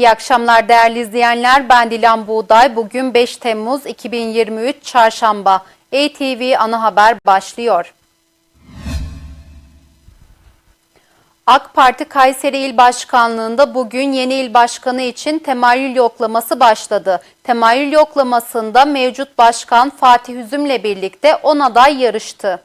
İyi akşamlar değerli izleyenler. Ben Dilan Buğday. Bugün 5 Temmuz 2023 Çarşamba. ATV Ana Haber başlıyor. AK Parti Kayseri İl Başkanlığı'nda bugün yeni il başkanı için temayül yoklaması başladı. Temayül yoklamasında mevcut başkan Fatih Üzüm'le birlikte 10 aday yarıştı.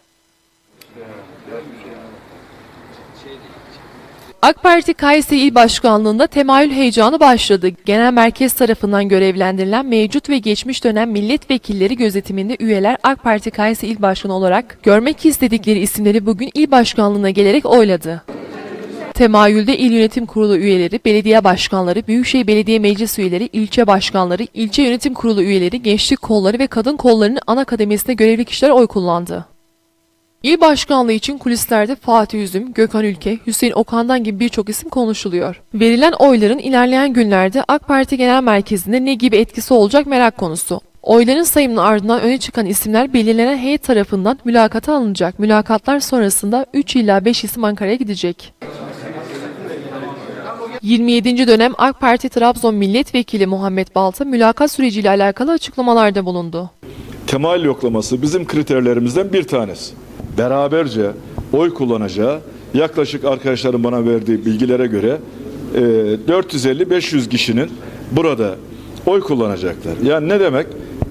AK Parti Kayseri İl Başkanlığı'nda temayül heyecanı başladı. Genel merkez tarafından görevlendirilen mevcut ve geçmiş dönem milletvekilleri gözetiminde üyeler AK Parti Kayseri İl Başkanı olarak görmek istedikleri isimleri bugün il başkanlığına gelerek oyladı. Temayülde il yönetim kurulu üyeleri, belediye başkanları, Büyükşehir Belediye Meclis üyeleri, ilçe başkanları, ilçe yönetim kurulu üyeleri, gençlik kolları ve kadın kollarının ana kademesinde görevli kişiler oy kullandı. İl başkanlığı için kulislerde Fatih Üzüm, Gökhan Ülke, Hüseyin Okan'dan gibi birçok isim konuşuluyor. Verilen oyların ilerleyen günlerde AK Parti Genel Merkezi'nde ne gibi etkisi olacak merak konusu. Oyların sayımının ardından öne çıkan isimler belirlenen heyet tarafından mülakata alınacak. Mülakatlar sonrasında 3 ila 5 isim Ankara'ya gidecek. 27. dönem AK Parti Trabzon Milletvekili Muhammed Balta mülakat süreciyle alakalı açıklamalarda bulundu. Temayül yoklaması bizim kriterlerimizden bir tanesi. Beraberce oy kullanacağı yaklaşık arkadaşların bana verdiği bilgilere göre e, 450-500 kişinin burada oy kullanacaklar. Yani ne demek?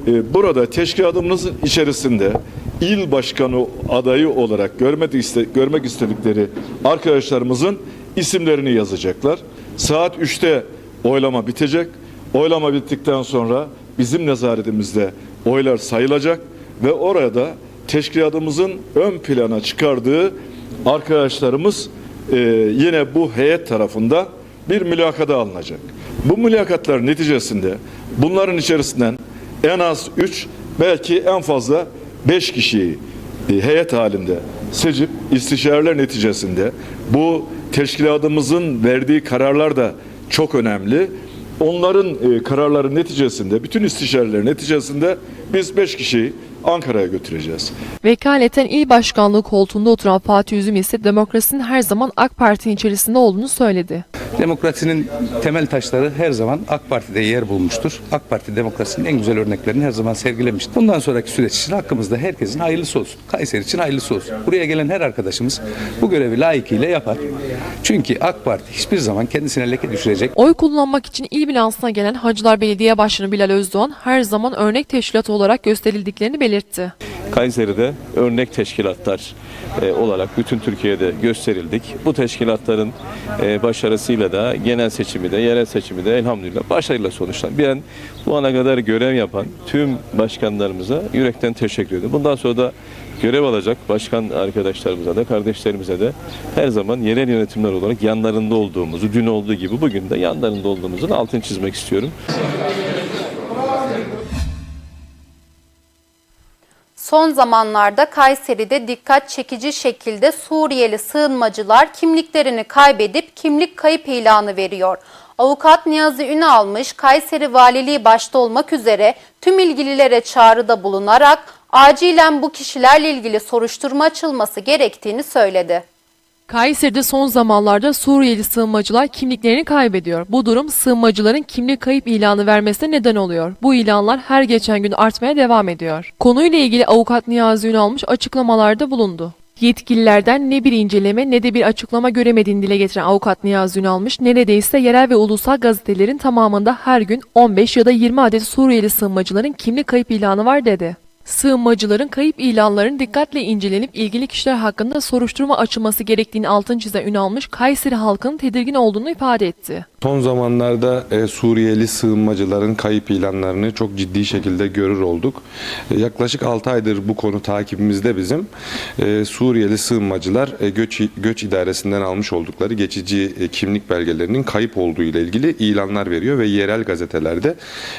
E, burada teşkilatımızın içerisinde il başkanı adayı olarak görmek istedikleri arkadaşlarımızın isimlerini yazacaklar. Saat 3'te oylama bitecek. Oylama bittikten sonra bizim nezaretimizde oylar sayılacak ve orada teşkilatımızın ön plana çıkardığı arkadaşlarımız e, yine bu heyet tarafından bir mülakata alınacak. Bu mülakatlar neticesinde bunların içerisinden en az 3 belki en fazla 5 kişiyi e, heyet halinde seçip istişareler neticesinde bu teşkilatımızın verdiği kararlar da çok önemli. Onların e, kararları neticesinde, bütün istişareler neticesinde biz 5 kişiyi Ankara'ya götüreceğiz. Vekaleten il başkanlığı koltuğunda oturan Fatih Üzüm ise demokrasinin her zaman AK Parti'nin içerisinde olduğunu söyledi. Demokrasinin temel taşları her zaman AK Parti'de yer bulmuştur. AK Parti demokrasinin en güzel örneklerini her zaman sergilemiştir. Bundan sonraki süreç için hakkımızda herkesin hayırlısı olsun. Kayseri için hayırlısı olsun. Buraya gelen her arkadaşımız bu görevi layıkıyla yapar. Çünkü AK Parti hiçbir zaman kendisine leke düşürecek Oy kullanmak için il binasına gelen Hacılar Belediye Başkanı Bilal Özdoğan her zaman örnek teşkilat olarak gösterildiklerini belirtti. Kayseri'de örnek teşkilatlar e, olarak bütün Türkiye'de gösterildik. Bu teşkilatların e, başarısıyla da genel seçimi de yerel seçimi de elhamdülillah başarıyla sonuçlandı. Ben bu ana kadar görev yapan tüm başkanlarımıza yürekten teşekkür ederim. Bundan sonra da görev alacak başkan arkadaşlarımıza da kardeşlerimize de her zaman yerel yönetimler olarak yanlarında olduğumuzu, dün olduğu gibi bugün de yanlarında olduğumuzun altını çizmek istiyorum. Son zamanlarda Kayseri'de dikkat çekici şekilde Suriyeli sığınmacılar kimliklerini kaybedip kimlik kayıp ilanı veriyor. Avukat Niyazi Ünalmış, Kayseri Valiliği başta olmak üzere tüm ilgililere çağrıda bulunarak acilen bu kişilerle ilgili soruşturma açılması gerektiğini söyledi. Kayseri'de son zamanlarda Suriyeli sığınmacılar kimliklerini kaybediyor. Bu durum sığınmacıların kimlik kayıp ilanı vermesine neden oluyor. Bu ilanlar her geçen gün artmaya devam ediyor. Konuyla ilgili avukat Niyazi Ünalmış açıklamalarda bulundu. Yetkililerden ne bir inceleme ne de bir açıklama göremediğini dile getiren avukat Niyazi Ünalmış, neredeyse yerel ve ulusal gazetelerin tamamında her gün 15 ya da 20 adet Suriyeli sığınmacıların kimlik kayıp ilanı var dedi. Sığınmacıların kayıp ilanlarının dikkatle incelenip ilgili kişiler hakkında soruşturma açılması gerektiğini altın çizen Ünalmış, Kayseri halkının tedirgin olduğunu ifade etti. Son zamanlarda e, Suriyeli sığınmacıların kayıp ilanlarını çok ciddi şekilde görür olduk. E, yaklaşık 6 aydır bu konu takibimizde bizim. E, Suriyeli sığınmacılar e, göç, göç idaresinden almış oldukları geçici e, kimlik belgelerinin kayıp olduğu ile ilgili ilanlar veriyor ve yerel gazetelerde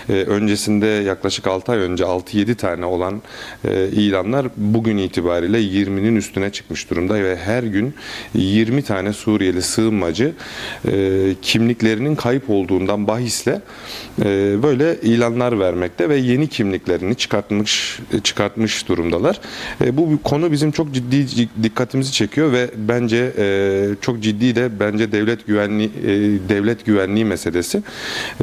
e, öncesinde yaklaşık 6 ay önce 6-7 tane olan olan e, ilanlar bugün itibariyle 20'nin üstüne çıkmış durumda ve her gün 20 tane Suriyeli sığınmacı e, kimliklerinin kayıp olduğundan bahisle e, böyle ilanlar vermekte ve yeni kimliklerini çıkartmış çıkartmış durumdalar. E, bu konu bizim çok ciddi dikkatimizi çekiyor ve bence e, çok ciddi de bence devlet güvenliği e, devlet güvenliği meselesi.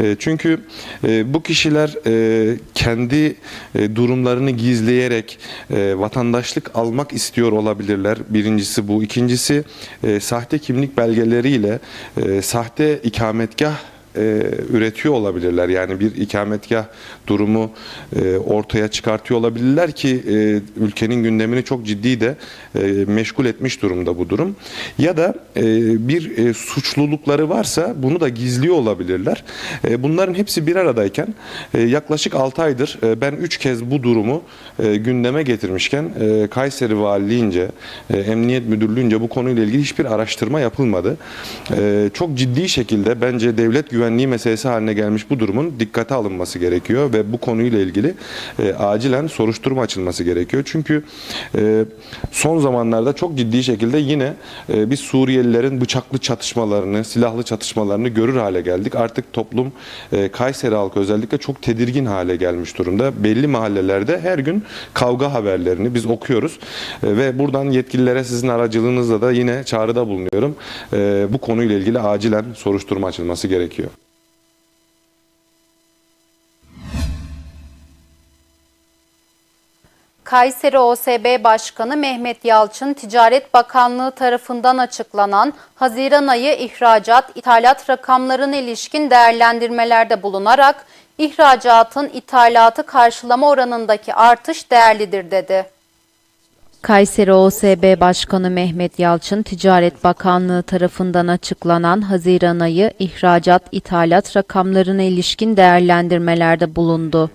E, çünkü e, bu kişiler e, kendi e, durumlarını gizleyerek e, vatandaşlık almak istiyor olabilirler. Birincisi bu. İkincisi e, sahte kimlik belgeleriyle e, sahte ikametgah e, üretiyor olabilirler. Yani bir ikametgah durumu e, ortaya çıkartıyor olabilirler ki e, ülkenin gündemini çok ciddi de e, meşgul etmiş durumda bu durum. Ya da e, bir e, suçlulukları varsa bunu da gizliyor olabilirler. E, bunların hepsi bir aradayken e, yaklaşık 6 aydır e, ben 3 kez bu durumu e, gündeme getirmişken e, Kayseri Valiliğince, e, Emniyet Müdürlüğünce bu konuyla ilgili hiçbir araştırma yapılmadı. E, çok ciddi şekilde bence devlet güvenliği meselesi haline gelmiş bu durumun dikkate alınması gerekiyor ve bu konuyla ilgili e, acilen soruşturma açılması gerekiyor. Çünkü e, son zamanlarda çok ciddi şekilde yine e, biz Suriyelilerin bıçaklı çatışmalarını, silahlı çatışmalarını görür hale geldik. Artık toplum e, Kayseri halkı özellikle çok tedirgin hale gelmiş durumda. Belli mahallelerde her gün kavga haberlerini biz okuyoruz E, ve buradan yetkililere sizin aracılığınızla da yine çağrıda bulunuyorum. E, bu konuyla ilgili acilen soruşturma açılması gerekiyor. Kayseri OSB Başkanı Mehmet Yalçın, Ticaret Bakanlığı tarafından açıklanan Haziran ayı ihracat, ithalat rakamlarına ilişkin değerlendirmelerde bulunarak ihracatın ithalatı karşılama oranındaki artış değerlidir dedi. Kayseri OSB Başkanı Mehmet Yalçın, Ticaret Bakanlığı tarafından açıklanan Haziran ayı ihracat, ithalat rakamlarına ilişkin değerlendirmelerde bulundu.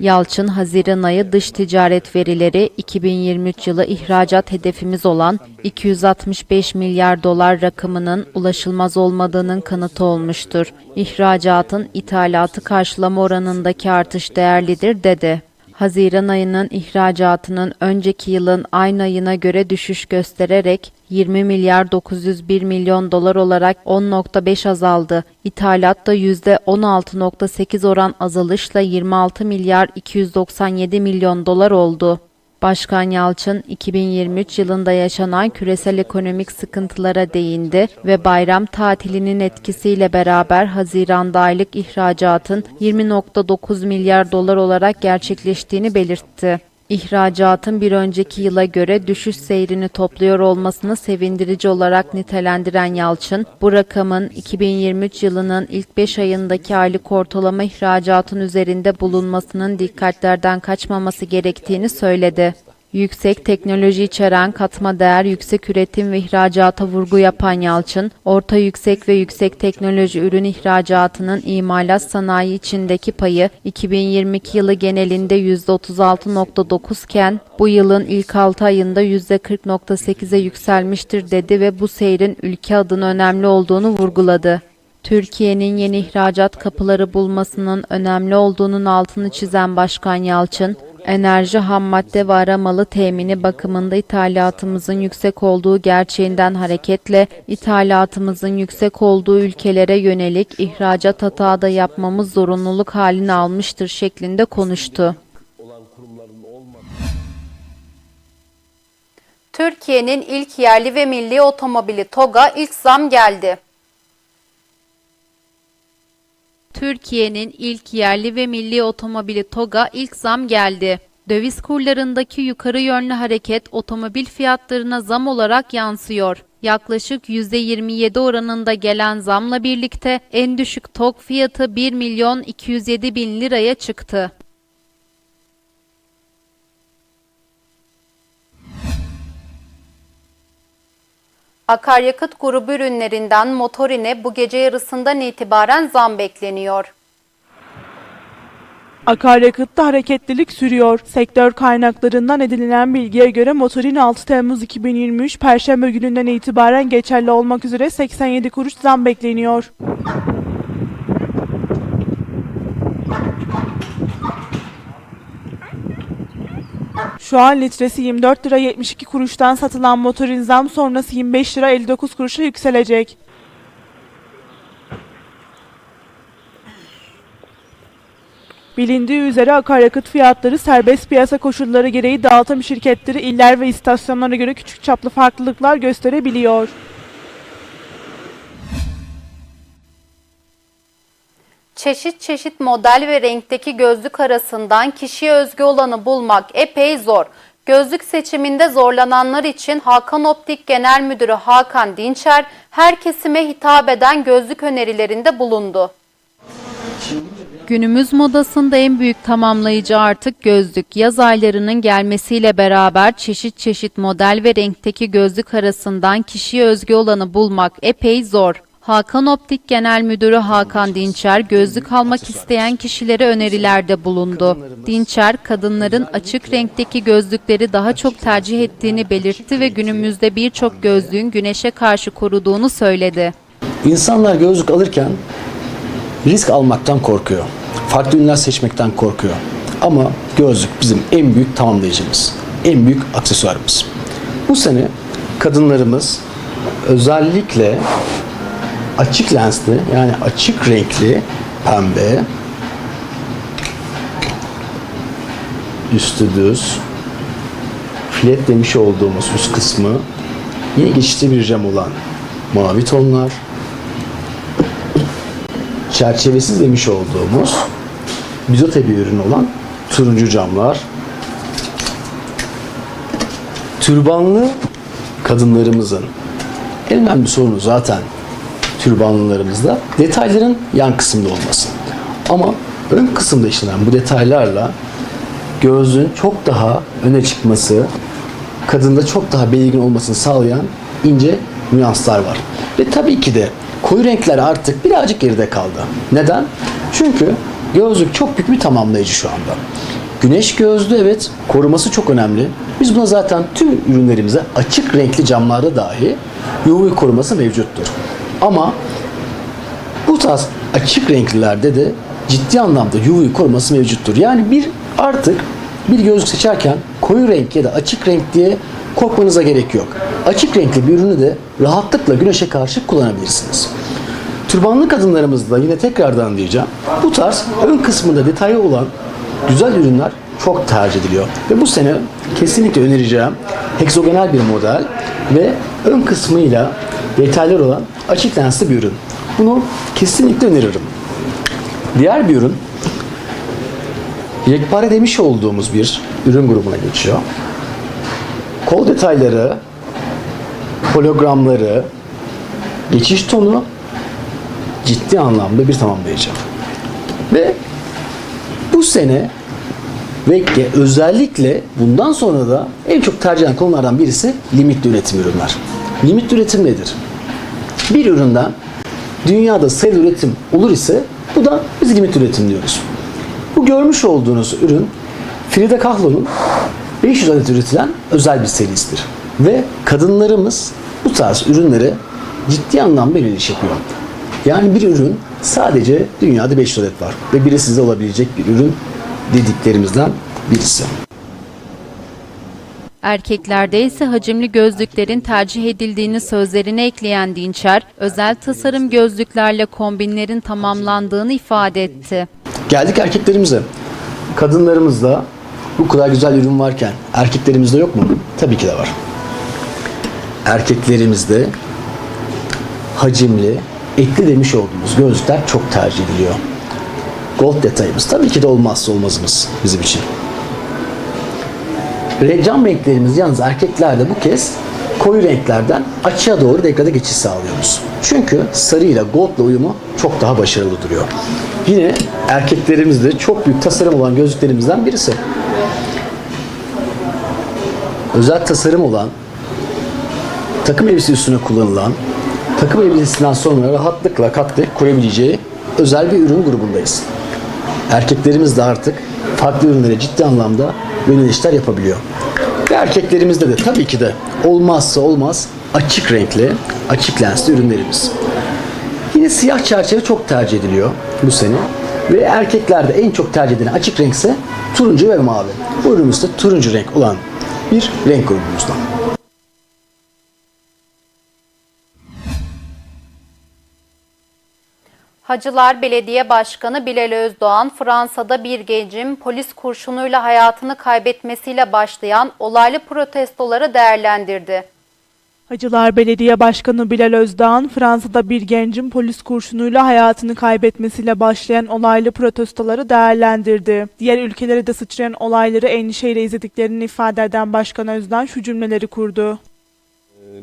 Yalçın, Haziran ayı dış ticaret verileri 2023 yılı ihracat hedefimiz olan 265 milyar dolar rakamının ulaşılmaz olmadığının kanıtı olmuştur. İhracatın ithalatı karşılama oranındaki artış değerlidir dedi. Haziran ayının ihracatının önceki yılın aynı ayına göre düşüş göstererek 20 milyar 901 milyon dolar olarak 10.5 azaldı. İthalat da %16.8 oran azalışla 26 milyar 297 milyon dolar oldu. Başkan Yalçın 2023 yılında yaşanan küresel ekonomik sıkıntılara değindi ve bayram tatilinin etkisiyle beraber Haziran'da aylık ihracatın 20.9 milyar dolar olarak gerçekleştiğini belirtti. İhracatın bir önceki yıla göre düşüş seyrini topluyor olmasını sevindirici olarak nitelendiren Yalçın, bu rakamın 2023 yılının ilk 5 ayındaki aylık ortalama ihracatın üzerinde bulunmasının dikkatlerden kaçmaması gerektiğini söyledi. Yüksek teknoloji içeren katma değer, yüksek üretim ve ihracata vurgu yapan Yalçın, orta yüksek ve yüksek teknoloji ürün ihracatının imalat sanayi içindeki payı 2022 yılı genelinde %36.9 iken bu yılın ilk 6 ayında %40.8'e yükselmiştir dedi ve bu seyrin ülke adına önemli olduğunu vurguladı. Türkiye'nin yeni ihracat kapıları bulmasının önemli olduğunun altını çizen Başkan Yalçın, enerji, ham madde ve aramalı temini bakımında ithalatımızın yüksek olduğu gerçeğinden hareketle ithalatımızın yüksek olduğu ülkelere yönelik ihracat hata da yapmamız zorunluluk halini almıştır şeklinde konuştu. Türkiye'nin ilk yerli ve milli otomobili TOG'a ilk zam geldi. Türkiye'nin ilk yerli ve milli otomobili TOG'a ilk zam geldi. Döviz kurlarındaki yukarı yönlü hareket otomobil fiyatlarına zam olarak yansıyor. Yaklaşık %27 oranında gelen zamla birlikte en düşük TOG fiyatı 1 milyon 207 bin liraya çıktı. Akaryakıt grubu ürünlerinden motorine bu gece yarısından itibaren zam bekleniyor. Akaryakıtta hareketlilik sürüyor. Sektör kaynaklarından edinilen bilgiye göre motorin 6 Temmuz 2023 Perşembe gününden itibaren geçerli olmak üzere 87 kuruş zam bekleniyor. Şu an litresi 24 lira 72 kuruştan satılan motorin zam sonrası 25 lira 59 kuruşa yükselecek. Bilindiği üzere akaryakıt fiyatları serbest piyasa koşulları gereği dağıtım şirketleri iller ve istasyonlara göre küçük çaplı farklılıklar gösterebiliyor. Çeşit çeşit model ve renkteki gözlük arasından kişiye özgü olanı bulmak epey zor. Gözlük seçiminde zorlananlar için Hakan Optik Genel Müdürü Hakan Dinçer her kesime hitap eden gözlük önerilerinde bulundu. Günümüz modasında en büyük tamamlayıcı artık gözlük. Yaz aylarının gelmesiyle beraber çeşit çeşit model ve renkteki gözlük arasından kişiye özgü olanı bulmak epey zor. Hakan Optik Genel Müdürü Hakan Dinçer gözlük almak isteyen kişilere önerilerde bulundu. Dinçer, kadınların açık renkteki gözlükleri daha çok tercih ettiğini belirtti ve günümüzde birçok gözlüğün güneşe karşı koruduğunu söyledi. İnsanlar gözlük alırken risk almaktan korkuyor. Farklı ürünler seçmekten korkuyor. Ama gözlük bizim en büyük tamamlayıcımız. En büyük aksesuarımız. Bu sene kadınlarımız özellikle açık lensli yani açık renkli pembe üstü düz filet demiş olduğumuz üst kısmı yine geçişli bir cam olan mavi tonlar çerçevesiz demiş olduğumuz bizote bir ürün olan turuncu camlar türbanlı kadınlarımızın en önemli sorunu zaten türbanlılarımızda detayların yan kısımda olması. Ama ön kısımda işlenen bu detaylarla gözün çok daha öne çıkması, kadında çok daha belirgin olmasını sağlayan ince nüanslar var. Ve tabii ki de koyu renkler artık birazcık geride kaldı. Neden? Çünkü gözlük çok büyük bir tamamlayıcı şu anda. Güneş gözlüğü evet koruması çok önemli. Biz buna zaten tüm ürünlerimize açık renkli camlarda dahi UV koruması mevcuttur. Ama bu tarz açık renklilerde de ciddi anlamda UV koruması mevcuttur. Yani bir artık bir gözlük seçerken koyu renk ya da açık renk diye korkmanıza gerek yok. Açık renkli bir ürünü de rahatlıkla güneşe karşı kullanabilirsiniz. Türbanlı kadınlarımızda yine tekrardan diyeceğim. Bu tarz ön kısmında detaylı olan güzel ürünler çok tercih ediliyor. Ve bu sene kesinlikle önereceğim heksogonal bir model ve ön kısmıyla detaylar olan açık lensli bir ürün. Bunu kesinlikle öneririm. Diğer bir ürün yekpare demiş olduğumuz bir ürün grubuna geçiyor. Kol detayları, hologramları, geçiş tonu ciddi anlamda bir tamamlayıcı. Ve bu sene ve özellikle bundan sonra da en çok tercih edilen konulardan birisi limitli üretim ürünler. Limitli üretim nedir? Bir üründen dünyada sayılı üretim olur ise bu da biz limitli üretim diyoruz. Bu görmüş olduğunuz ürün Frida Kahlo'nun 500 adet üretilen özel bir serisidir. Ve kadınlarımız bu tarz ürünlere ciddi anlamda yöneliş yapıyor. Yani bir ürün sadece dünyada 500 adet var ve biri size olabilecek bir ürün dediklerimizden birisi. Erkeklerde ise hacimli gözlüklerin tercih edildiğini sözlerine ekleyen Dinçer, özel tasarım gözlüklerle kombinlerin tamamlandığını ifade etti. Geldik erkeklerimize. Kadınlarımızda bu kadar güzel ürün varken erkeklerimizde yok mu? Tabii ki de var. Erkeklerimizde hacimli, etli demiş olduğumuz gözlükler çok tercih ediliyor. Gold detayımız tabii ki de olmazsa olmazımız bizim için. Re- Cam renklerimiz yalnız erkeklerde bu kez koyu renklerden açığa doğru degrada geçiş sağlıyoruz. Çünkü sarıyla goldla uyumu çok daha başarılı duruyor. Yine erkeklerimizde çok büyük tasarım olan gözlüklerimizden birisi. Özel tasarım olan takım elbise üstüne kullanılan takım elbisesinden sonra rahatlıkla katlayıp kurabileceği özel bir ürün grubundayız. Erkeklerimiz de artık farklı ürünlere ciddi anlamda yönelişler yapabiliyor. Ve erkeklerimizde de tabii ki de olmazsa olmaz açık renkli, açık lensli ürünlerimiz. Yine siyah çerçeve çok tercih ediliyor bu sene. Ve erkeklerde en çok tercih edilen açık renk ise turuncu ve mavi. Bu ürünümüz de turuncu renk olan bir renk grubumuzdan. Hacılar Belediye Başkanı Bilal Özdoğan, Fransa'da bir gencin polis kurşunuyla hayatını kaybetmesiyle başlayan olaylı protestoları değerlendirdi. Hacılar Belediye Başkanı Bilal Özdağ'ın Fransa'da bir gencin polis kurşunuyla hayatını kaybetmesiyle başlayan olaylı protestoları değerlendirdi. Diğer ülkelere de sıçrayan olayları endişeyle izlediklerini ifade eden Başkan Özdağ şu cümleleri kurdu.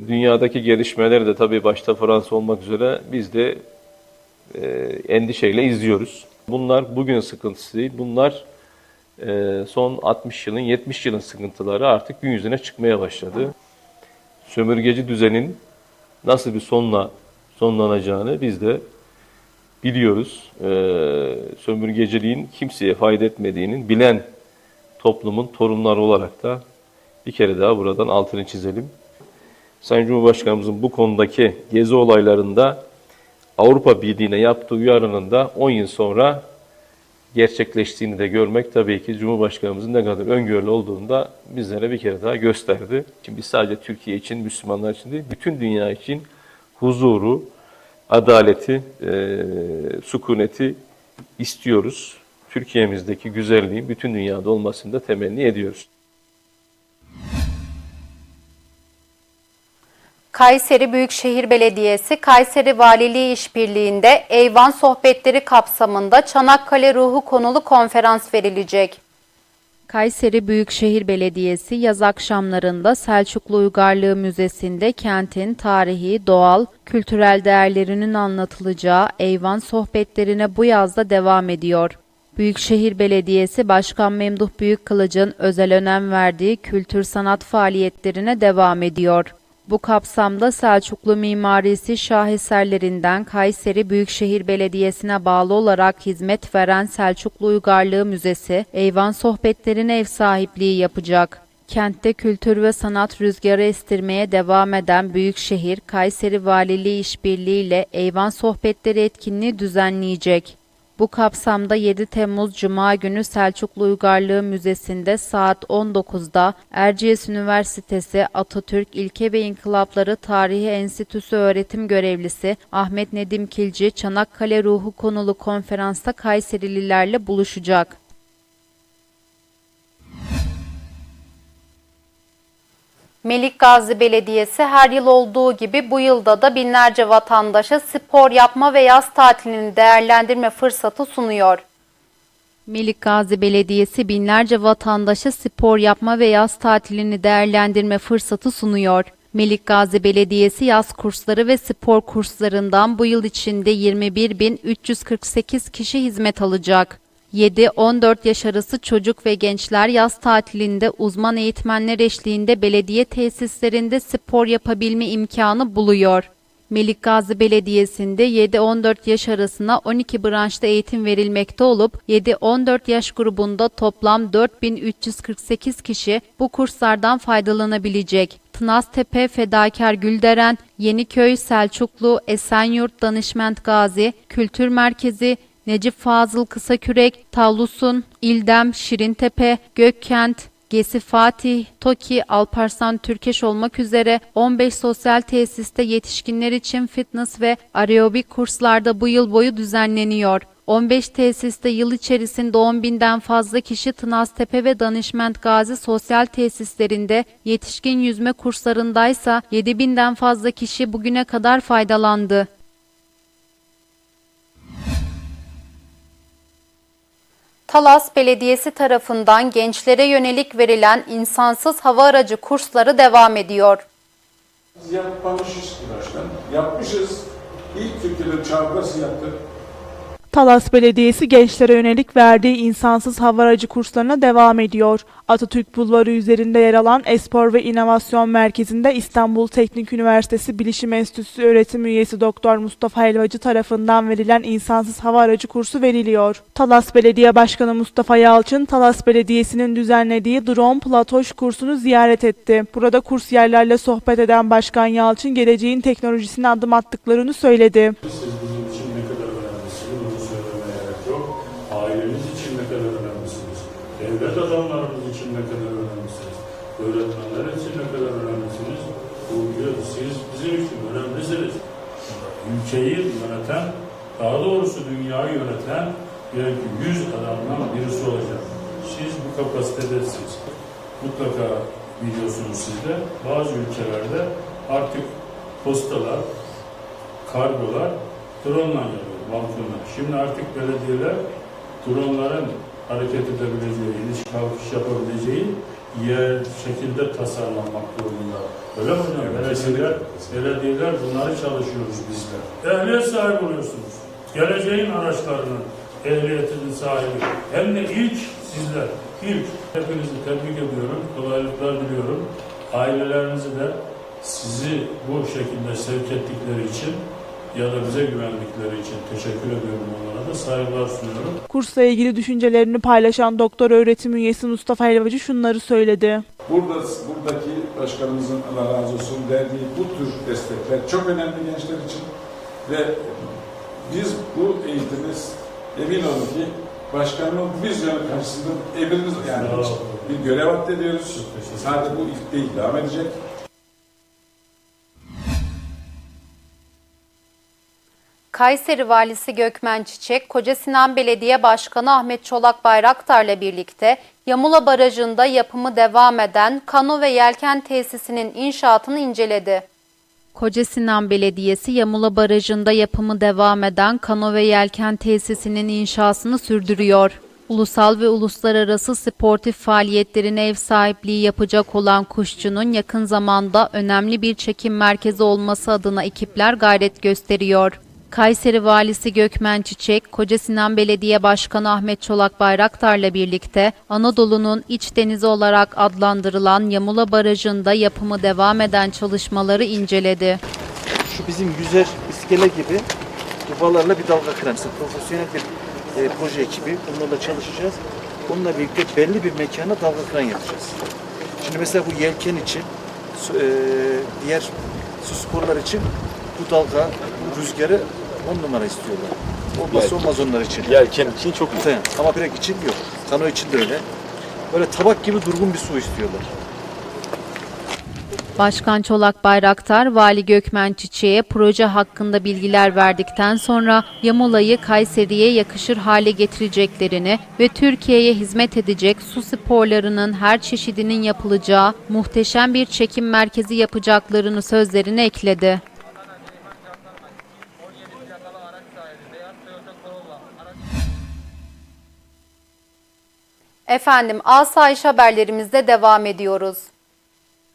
Dünyadaki gelişmeleri de tabii başta Fransa olmak üzere biz de endişeyle izliyoruz. Bunlar bugün sıkıntısı değil. Bunlar e, son 60 yılın, 70 yılın sıkıntıları artık gün yüzüne çıkmaya başladı. Sömürgeci düzenin nasıl bir sonla sonlanacağını biz de biliyoruz. E, sömürgeciliğin kimseye fayda etmediğinin bilen toplumun torunları olarak da bir kere daha buradan altını çizelim. Sayın Cumhurbaşkanımızın bu konudaki gezi olaylarında Avrupa Birliği'ne yaptığı uyarının da 10 yıl sonra gerçekleştiğini de görmek tabii ki Cumhurbaşkanımızın ne kadar öngörülü olduğunu da bizlere bir kere daha gösterdi. Şimdi sadece Türkiye için, Müslümanlar için değil, bütün dünya için huzuru, adaleti, e, sükuneti istiyoruz. Türkiye'mizdeki güzelliğin bütün dünyada olmasını da temenni ediyoruz. Kayseri Büyükşehir Belediyesi, Kayseri Valiliği İşbirliği'nde Eyvan Sohbetleri kapsamında Çanakkale Ruhu konulu konferans verilecek. Kayseri Büyükşehir Belediyesi yaz akşamlarında Selçuklu Uygarlığı Müzesi'nde kentin tarihi, doğal, kültürel değerlerinin anlatılacağı Eyvan Sohbetlerine bu yazda devam ediyor. Büyükşehir Belediyesi Başkan Memduh Büyükkılıç'ın özel önem verdiği kültür sanat faaliyetlerine devam ediyor. Bu kapsamda Selçuklu mimarisi şaheserlerinden Kayseri Büyükşehir Belediyesi'ne bağlı olarak hizmet veren Selçuklu Uygarlığı Müzesi, Eyvan Sohbetlerine ev sahipliği yapacak. Kentte kültür ve sanat rüzgarı estirmeye devam eden Büyükşehir, Kayseri Valiliği işbirliği ile Eyvan Sohbetleri etkinliği düzenleyecek. Bu kapsamda 7 Temmuz Cuma günü Selçuklu Uygarlığı Müzesi'nde saat 19'da Erciyes Üniversitesi Atatürk İlke ve İnkılapları Tarihi Enstitüsü öğretim görevlisi Ahmet Nedim Kilci, Çanakkale Ruhu konulu konferansta Kayserililerle buluşacak. Melik Gazi Belediyesi her yıl olduğu gibi bu yılda da binlerce vatandaşa spor yapma ve yaz tatilini değerlendirme fırsatı sunuyor. Melik Gazi Belediyesi binlerce vatandaşa spor yapma ve yaz tatilini değerlendirme fırsatı sunuyor. Melik Gazi Belediyesi yaz kursları ve spor kurslarından bu yıl içinde 21.348 kişi hizmet alacak. 7-14 yaş arası çocuk ve gençler yaz tatilinde uzman eğitmenler eşliğinde belediye tesislerinde spor yapabilme imkanı buluyor. Melikgazi Belediyesi'nde 7-14 yaş arasına 12 branşta eğitim verilmekte olup 7-14 yaş grubunda toplam 4348 kişi bu kurslardan faydalanabilecek. Tınaztepe, Fedakar Gülderen, Yeniköy, Selçuklu, Esenyurt, Danışment Gazi, Kültür Merkezi, Necip Fazıl Kısakürek, Tavlusun, İldem, Şirintepe, Gökkent, Gesi Fatih, TOKİ, Alparslan Türkeş olmak üzere 15 sosyal tesiste yetişkinler için fitness ve aerobik kurslarda bu yıl boyu düzenleniyor. 15 tesiste yıl içerisinde 10 binden fazla kişi Tınaztepe ve Danışment Gazi sosyal tesislerinde, yetişkin yüzme kurslarındaysa 7 binden fazla kişi bugüne kadar faydalandı. Talas Belediyesi tarafından gençlere yönelik verilen insansız hava aracı kursları devam ediyor. Biz yapmamışız başkan. Yapmışız. İlk Türkiye'de çağrısı yaptık. Talas Belediyesi gençlere yönelik verdiği insansız hava aracı kurslarına devam ediyor. Atatürk Bulvarı üzerinde yer alan Espor ve İnovasyon Merkezi'nde İstanbul Teknik Üniversitesi Bilişim Enstitüsü öğretim üyesi Doktor Mustafa Helvacı tarafından verilen insansız hava aracı kursu veriliyor. Talas Belediye Başkanı Mustafa Yalçın, Talas Belediyesi'nin düzenlediği Drone Platoş kursunu ziyaret etti. Burada kursiyerlerle sohbet eden Başkan Yalçın, geleceğin teknolojisine adım attıklarını söyledi. Bizim için ne kadar önemlisiniz devlet adamlarımız için ne kadar önemlisiniz. Öğretmenler için ne kadar önemlisiniz. Bu siz bizim için önemlisiniz. Ülkeyi yöneten, daha doğrusu dünyayı yöneten belki yüz adamdan birisi olacak. Siz bu kapasitedesiniz. Mutlaka biliyorsunuz siz de bazı ülkelerde artık postalar, kargolar drone yapıyor, balkonlar. Şimdi artık belediyeler dronların hareket edebileceği, iniş kalkış yapabileceği yer şekilde tasarlanmak durumunda. Öyle mi hocam? Belediyeler, belediyeler bunları çalışıyoruz bizler. Ehliyet sahibi oluyorsunuz. Geleceğin araçlarının ehliyetinin sahibi. Hem de ilk sizler. İlk. Hepinizi tebrik ediyorum. Kolaylıklar diliyorum. Ailelerinizi de sizi bu şekilde sevk ettikleri için ya da bize güvendikleri için teşekkür ediyorum onlara da saygılar sunuyorum. Kursla ilgili düşüncelerini paylaşan doktor öğretim üyesi Mustafa Helvacı şunları söyledi. Burada buradaki başkanımızın Allah razı olsun verdiği bu tür destekler çok önemli gençler için ve biz bu eğitimi emin olun ki başkanın vizyonu karşısında emrimiz yani bir görev addediyoruz. Sadece bu ilk değil devam edecek. Kayseri Valisi Gökmen Çiçek, Koca Sinan Belediye Başkanı Ahmet Çolak Bayraktar'la birlikte Yamula Barajı'nda yapımı devam eden kano ve yelken tesisinin inşaatını inceledi. Koca Sinan Belediyesi Yamula Barajı'nda yapımı devam eden kano ve yelken tesisinin inşasını sürdürüyor. Ulusal ve uluslararası sportif faaliyetlerine ev sahipliği yapacak olan Kuşçu'nun yakın zamanda önemli bir çekim merkezi olması adına ekipler gayret gösteriyor. Kayseri Valisi Gökmen Çiçek, Koca Sinan Belediye Başkanı Ahmet Çolak Bayraktar'la birlikte Anadolu'nun iç denizi olarak adlandırılan Yamula Barajı'nda yapımı devam eden çalışmaları inceledi. şu bizim yüzer iskele gibi dubalarla bir dalga kıran, işte profesyonel bir e, proje ekibi. Bunlarla çalışacağız. Onunla birlikte belli bir mekana dalga kıran yapacağız. Şimdi mesela bu yelken için, e, diğer su sporlar için bu dalga, bu rüzgarı on numara istiyorlar. Olmazsa olmaz onlar için. Yelken için çok Muhtemelen. Ama direkt için yok. Kano için de öyle. Böyle tabak gibi durgun bir su istiyorlar. Başkan Çolak Bayraktar, Vali Gökmen Çiçek'e proje hakkında bilgiler verdikten sonra Yamula'yı Kayseri'ye yakışır hale getireceklerini ve Türkiye'ye hizmet edecek su sporlarının her çeşidinin yapılacağı muhteşem bir çekim merkezi yapacaklarını sözlerine ekledi. Efendim, asayiş haberlerimizde devam ediyoruz.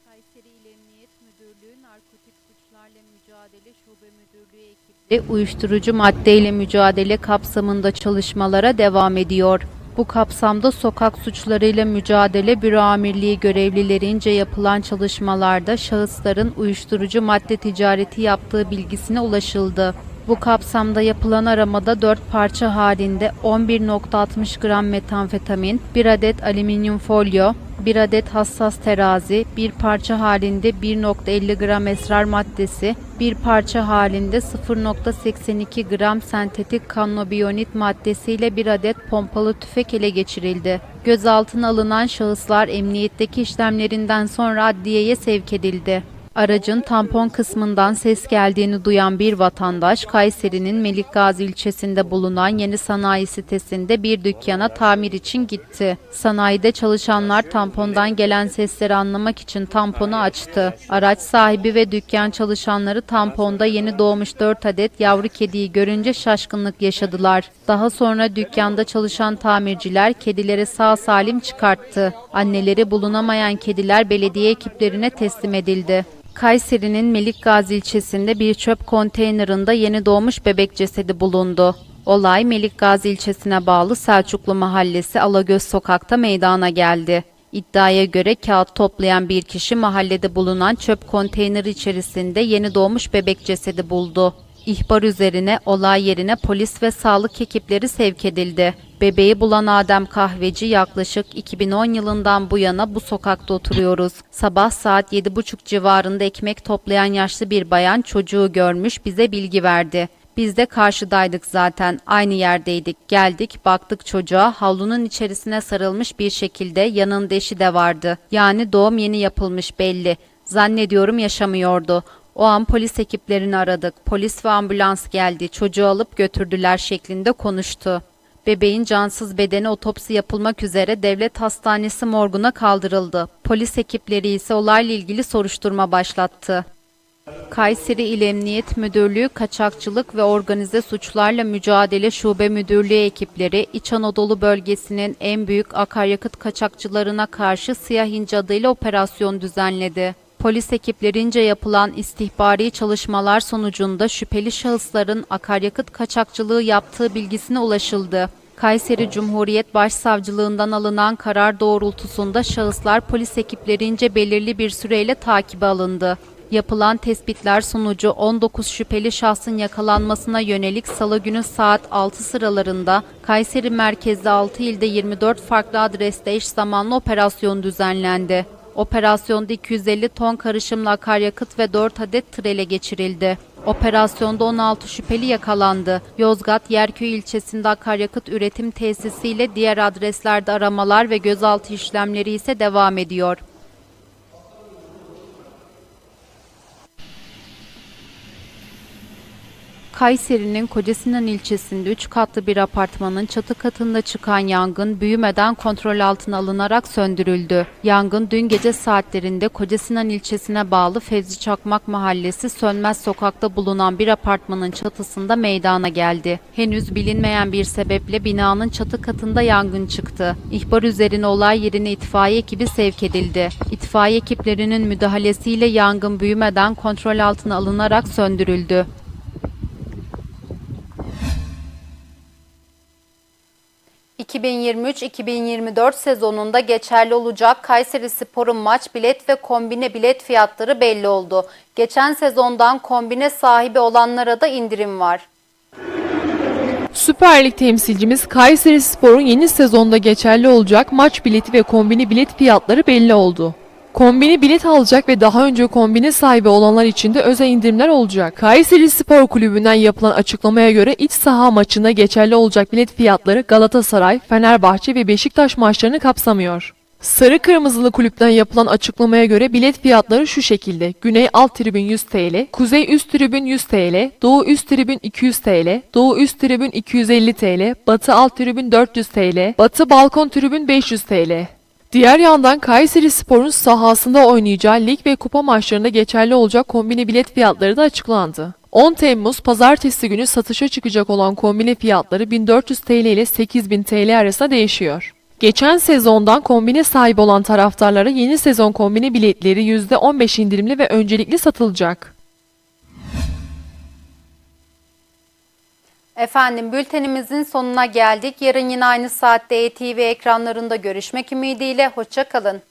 Kayseri İl Emniyet Müdürlüğü Narkotik Suçlarla Mücadele Şube Müdürlüğü ekipleri uyuşturucu maddeyle mücadele kapsamında çalışmalara devam ediyor. Bu kapsamda sokak suçlarıyla mücadele büro amirliği görevlilerince yapılan çalışmalarda şahısların uyuşturucu madde ticareti yaptığı bilgisine ulaşıldı. Bu kapsamda yapılan aramada 4 parça halinde 11.60 gram metamfetamin, 1 adet alüminyum folyo, 1 adet hassas terazi, bir parça halinde 1.50 gram esrar maddesi, bir parça halinde 0.82 gram sentetik kannabiyonit maddesiyle bir adet pompalı tüfek ele geçirildi. Gözaltına alınan şahıslar emniyetteki işlemlerinden sonra adliyeye sevk edildi. Aracın tampon kısmından ses geldiğini duyan bir vatandaş Kayseri'nin Melikgazi ilçesinde bulunan yeni sanayi sitesinde bir dükkana tamir için gitti. Sanayide çalışanlar tampondan gelen sesleri anlamak için tamponu açtı. Araç sahibi ve dükkan çalışanları tamponda yeni doğmuş 4 adet yavru kediyi görünce şaşkınlık yaşadılar. Daha sonra dükkanda çalışan tamirciler kedileri sağ salim çıkarttı. Anneleri bulunamayan kediler belediye ekiplerine teslim edildi. Kayseri'nin Melikgazi ilçesinde bir çöp konteynerında yeni doğmuş bebek cesedi bulundu. Olay Melikgazi ilçesine bağlı Selçuklu Mahallesi Alagöz Sokak'ta meydana geldi. İddiaya göre kağıt toplayan bir kişi mahallede bulunan çöp konteyneri içerisinde yeni doğmuş bebek cesedi buldu. İhbar üzerine olay yerine polis ve sağlık ekipleri sevk edildi. Bebeği bulan Adem Kahveci yaklaşık 2010 yılından bu yana bu sokakta oturuyoruz. Sabah saat 7.30 civarında ekmek toplayan yaşlı bir bayan çocuğu görmüş bize bilgi verdi. Biz de karşıdaydık zaten. Aynı yerdeydik. Geldik, baktık çocuğa. Havlunun içerisine sarılmış bir şekilde yanında eşi de vardı. Yani doğum yeni yapılmış belli. Zannediyorum yaşamıyordu. O an polis ekiplerini aradık. Polis ve ambulans geldi. Çocuğu alıp götürdüler şeklinde konuştu. Bebeğin cansız bedeni otopsi yapılmak üzere devlet hastanesi morguna kaldırıldı. Polis ekipleri ise olayla ilgili soruşturma başlattı. Kayseri İl Emniyet Müdürlüğü Kaçakçılık ve Organize Suçlarla Mücadele Şube Müdürlüğü ekipleri İç Anadolu bölgesinin en büyük akaryakıt kaçakçılarına karşı Siyah İnce adıyla operasyon düzenledi. Polis ekiplerince yapılan istihbari çalışmalar sonucunda şüpheli şahısların akaryakıt kaçakçılığı yaptığı bilgisine ulaşıldı. Kayseri Cumhuriyet Başsavcılığından alınan karar doğrultusunda şahıslar polis ekiplerince belirli bir süreyle takibe alındı. Yapılan tespitler sonucu 19 şüpheli şahsın yakalanmasına yönelik salı günü saat 6 sıralarında Kayseri merkezli 6 ilde 24 farklı adreste eş zamanlı operasyon düzenlendi. Operasyonda 250 ton karışımlı akaryakıt ve 4 adet tır ele geçirildi. Operasyonda 16 şüpheli yakalandı. Yozgat Yerköy ilçesinde akaryakıt üretim tesisiyle diğer adreslerde aramalar ve gözaltı işlemleri ise devam ediyor. Kayseri'nin Kocasinan ilçesinde 3 katlı bir apartmanın çatı katında çıkan yangın büyümeden kontrol altına alınarak söndürüldü. Yangın dün gece saatlerinde Kocasinan ilçesine bağlı Fevzi Çakmak Mahallesi Sönmez Sokak'ta bulunan bir apartmanın çatısında meydana geldi. Henüz bilinmeyen bir sebeple binanın çatı katında yangın çıktı. İhbar üzerine olay yerine itfaiye ekibi sevk edildi. İtfaiye ekiplerinin müdahalesiyle yangın büyümeden kontrol altına alınarak söndürüldü. ...2023-2024 sezonunda geçerli olacak Kayseri Spor'un maç bilet ve kombine bilet fiyatları belli oldu. Geçen sezondan kombine sahibi olanlara da indirim var. Süper Lig temsilcimiz Kayseri Spor'un yeni sezonda geçerli olacak maç bileti ve kombini bilet fiyatları belli oldu. Kombini bilet alacak ve daha önce kombine sahibi olanlar için de özel indirimler olacak. Kayseri Spor Kulübü'nden yapılan açıklamaya göre iç saha maçında geçerli olacak bilet fiyatları Galatasaray, Fenerbahçe ve Beşiktaş maçlarını kapsamıyor. Sarı Kırmızılı Kulüpten yapılan açıklamaya göre bilet fiyatları şu şekilde. Güney alt tribün 100 TL, Kuzey üst tribün 100 TL, Doğu üst tribün 200 TL, Doğu üst tribün 250 TL, Batı alt tribün 400 TL, Batı balkon tribün 500 TL. Diğer yandan Kayseri Spor'un sahasında oynayacağı lig ve kupa maçlarında geçerli olacak kombine bilet fiyatları da açıklandı. 10 Temmuz pazartesi günü satışa çıkacak olan kombine fiyatları 1400 TL ile 8000 TL arasında değişiyor. Geçen sezondan kombine sahibi olan taraftarlara yeni sezon kombine biletleri %15 indirimli ve öncelikli satılacak. Efendim bültenimizin sonuna geldik. Yarın yine aynı saatte ETV ekranlarında görüşmek ümidiyle. Hoşça kalın.